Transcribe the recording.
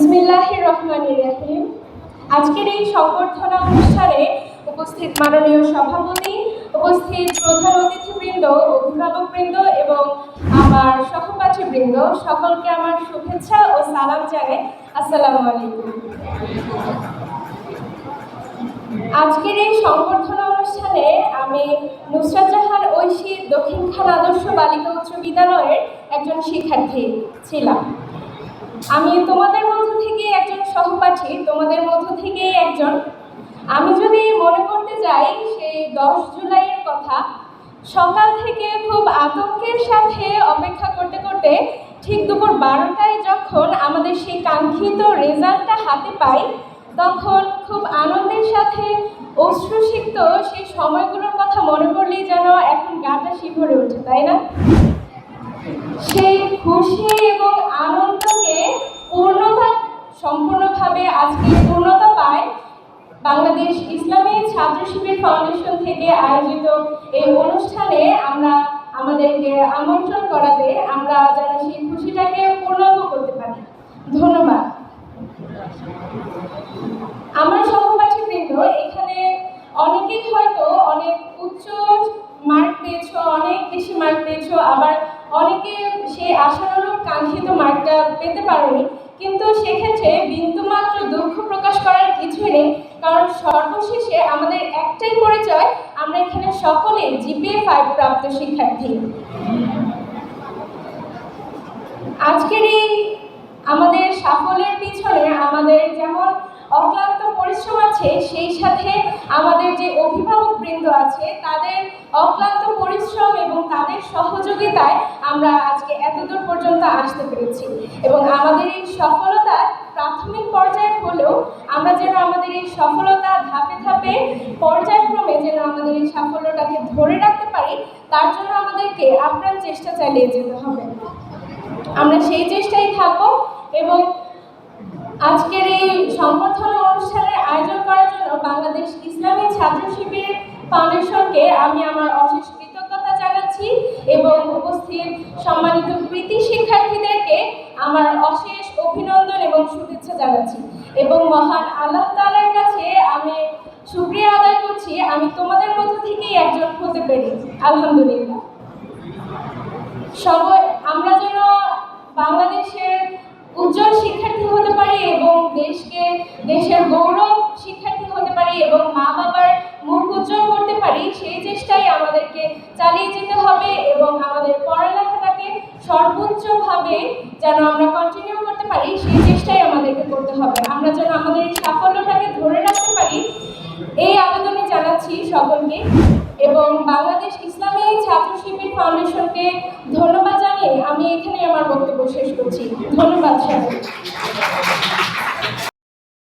বিসমিল্লাহির রহমানির রহিম। আজকের এই সংবর্ধনা অনুষ্ঠানে উপস্থিত মাননীয় সভাপতি, উপস্থিত প্রধান অতিথিবৃন্দ, অভিভাবকবৃন্দ এবং আমার সহপাঠীবৃন্দ, সকলকে আমার শুভেচ্ছা ও সালাম জানাই। আসসালামু আলাইকুম। আজকের এই সংবর্ধনা অনুষ্ঠানে আমি নুসরাত জাহান ঐশীর দক্ষিণ খান আদর্শ বালিকা উচ্চ বিদ্যালয়ের একজন শিক্ষার্থী ছিলাম। আমি তোমাদের মধ্য থেকে একজন সহপাঠী, তোমাদের মধ্য থেকে একজন। আমি যদি মনে করতে যাই সেই দশ জুলাইয়ের কথা, সকাল থেকে খুব আতঙ্কের সাথে অপেক্ষা করতে করতে ঠিক দুপুর বারোটায় যখন আমাদের সেই কাঙ্ক্ষিত রেজাল্টটা হাতে পাই, তখন খুব আনন্দের সাথে অশ্রুসিক্ত সেই সময়গুলোর কথা মনে পড়লেই যেন এখন গাটা শিভরে ওঠে, তাই না? সেই খুশি এবং আনন্দকে পূর্ণতা, সম্পূর্ণভাবে আজকে পূর্ণতা পায় বাংলাদেশ ইসলামী ছাত্র শিবির ফাউন্ডেশন থেকে আয়োজিত এই অনুষ্ঠানে আমরা আমাদেরকে আমন্ত্রণ করাতে আমরা যেন সেই খুশিটাকে পূর্ণাঙ্গ করতে পারি। ধন্যবাদ। আমার সহপাঠীবৃন্দ এখানে অনেকেই হয়তো অনেক উচ্চ মার্ক পেয়েছ অনেক বেশি মার্ক পেয়েছ, আবার অনেকে সেই আশানুরূপ কাঙ্ক্ষিত মার্কটা পেতে পারোনি। কিন্তু সেক্ষেত্রে বিন্দুমাত্র দুঃখ প্রকাশ করার কিছুই নেই, কারণ সর্বশেষে আমাদের একটাই পরিচয়, আমরা এখানে সকলে জিপিএ ফাইভ প্রাপ্ত শিক্ষার্থী। আজকের এই আমাদের সাফল্যের পিছনে আমাদের যেমন অক্লান্ত পরিশ্রম আছে, সেই সাথে আছে, তাদের অক্লান্ত পরিশ্রম এবং তাদের সহযোগিতায় আমরা আজকে এতদূর পর্যন্ত আসতে পেরেছি। এবং আমাদের এই সফলতা প্রাথমিক পর্যায়ে হলেও আমরা যেন আমাদের এই সফলতা ধাপে ধাপে পর্যায়ক্রমে যেন আমাদের এই সাফল্যটাকে ধরে রাখতে পারি, তার জন্য আমাদেরকে আপ্রাণ চেষ্টা চালিয়ে যেতে হবে। আমরা সেই চেষ্টাই থাকব এবং আজকের এই সংবর্ধনা অনুষ্ঠানের আয়োজন করার জন্য বাংলাদেশ ইসলামী ছাত্র শিবির ফাউন্ডেশনকে আমি আমার অশেষ কৃতজ্ঞতা জানাচ্ছি এবং উপস্থিত সম্মানিত কৃতি শিক্ষার্থীদেরকে আমার অশেষ অভিনন্দন এবং শুভেচ্ছা জানাচ্ছি। এবং মহান আল্লাহ তাআলার কাছে আমি শুক্রিয়া আদায় করছি। আমি তোমাদের মধ্য থেকেই একজন হতে পেরে। আলহামদুলিল্লাহ। সবাই আমরা যেন বাংলাদেশের উজ্জ্বল শিক্ষার্থী হতে পারি এবং দেশকে, দেশের গৌরব শিক্ষার্থী হতে পারি এবং মা বাবার মুখ উজ্জ্বল করতে পারি, সেই চেষ্টাই আমাদেরকে চালিয়ে যেতে হবে এবং আমাদের পড়ালেখাটাকে সর্বোচ্চভাবে যেন আমরা কন্টিনিউ করতে পারি, সেই চেষ্টাই আমাদেরকে করতে হবে। আমরা যেন আমাদের এই সাফল্যটাকে ধরে রাখতে পারি, এই আবেদনে জানাচ্ছি সকলকে এবং বাংলাদেশ ইসলামী ছাত্র শিবির ফাউন্ডেশনকে ধন্যবাদ জানিয়ে আমি এখানে আমার বক্তব্য শেষ করছি। ধন্যবাদ সবাই